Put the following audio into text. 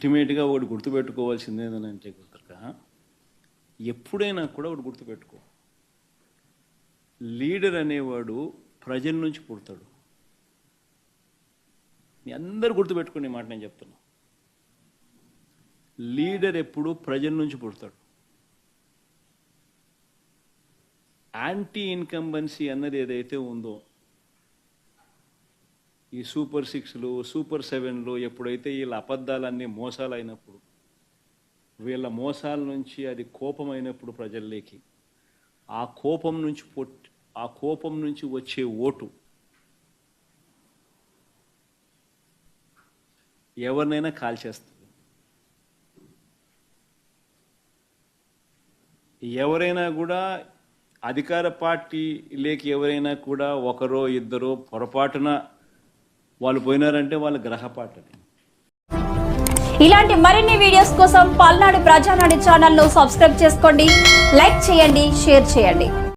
అల్టిమేట్గా ఒకటి గుర్తుపెట్టుకోవాల్సింది ఏంటంటే కుదరక ఎప్పుడైనా కూడా ఒకటి గుర్తుపెట్టుకో. లీడర్ అనేవాడు ప్రజల నుంచి పుడతాడు. మీ అందరు గుర్తుపెట్టుకునే మాట నేను చెప్తున్నా. లీడర్ ఎప్పుడు ప్రజల నుంచి పుడతాడు. యాంటీ ఇన్కంబెన్సీ అన్నది ఏదైతే ఉందో ఈ సూపర్ సిక్స్లు సూపర్ సెవెన్లు ఎప్పుడైతే వీళ్ళ అబద్ధాలన్నీ మోసాలైనప్పుడు వీళ్ళ మోసాల నుంచి అది కోపమైనప్పుడు ప్రజల్లోకి ఆ కోపం నుంచి పొట్ ఆ కోపం నుంచి వచ్చే ఓటు ఎవరినైనా కాల్చేస్తుంది. ఎవరైనా కూడా అధికార పార్టీ లేక ఎవరైనా కూడా ఒకరో ఇద్దరో పొరపాటున వాళ్ళు పోయినారంటే వాళ్ళ గ్రహపాటని ఇలాంటి మరిన్ని వీడియోస్ కోసం పల్నాడు ప్రజానాడి ఛానల్ను సబ్స్క్రైబ్ చేసుకోండి లైక్ చేయండి షేర్ చేయండి.